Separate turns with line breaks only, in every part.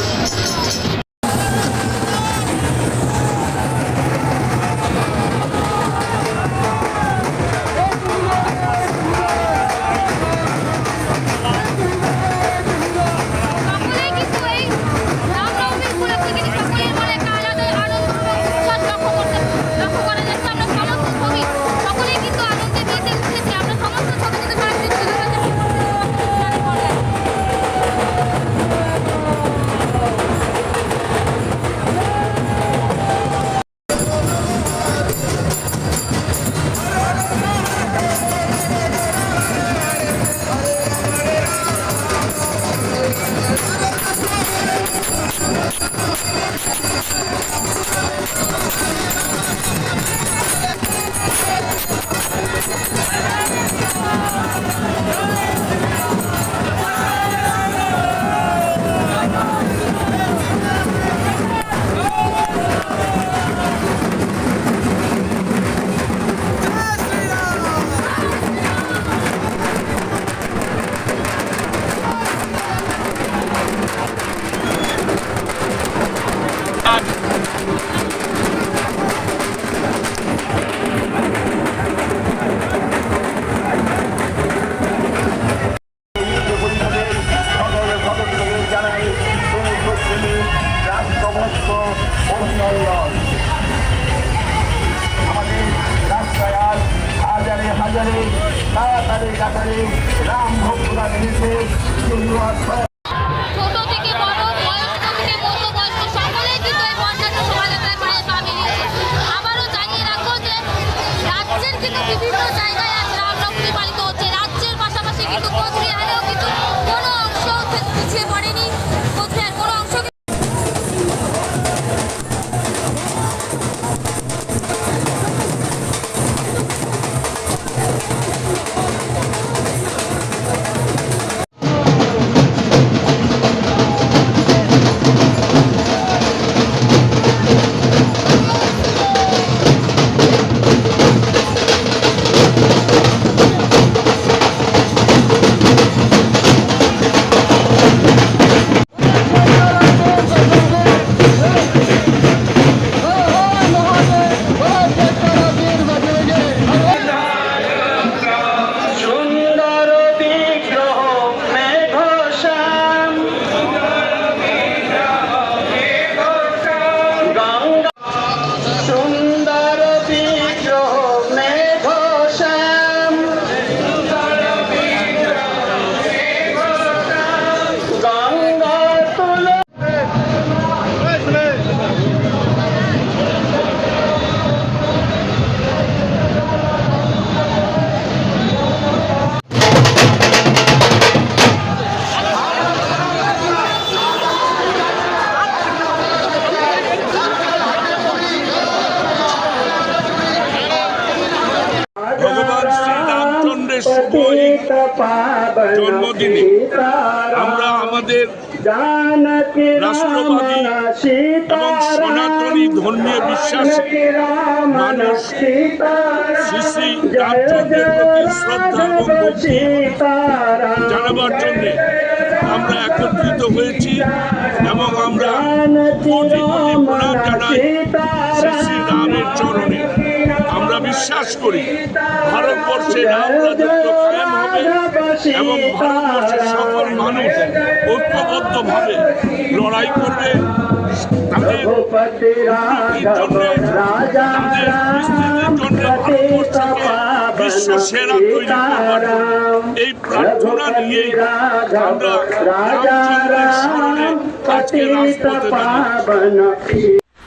Thank তাড়াতাড়ি কাতারে রাম ভক্তরা মিলেছে
জন্মদিনে আমরা আমাদের রাষ্ট্রবাদী এবং সনাতনী ধর্মীয় বিশ্বাসী মানুষ শ্রী শ্রী রামচন্দ্রের প্রতি শ্রদ্ধা এবং ভক্তি জানাবার জন্য আমরা একত্রিত হয়েছি এবং আমরা কোটি কোটি প্রণাম বিশ্বাস করি ভারতবর্ষে এবং ভারতবর্ষের সকল মানুষ ঐক্যবদ্ধভাবে লড়াই করবে। এই প্রার্থনা নিয়েই আমরা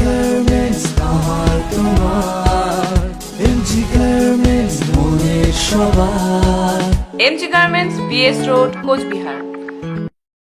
Garments আমার তোমার Garments মনের সবার
MG Garments BS Road Cooch Behar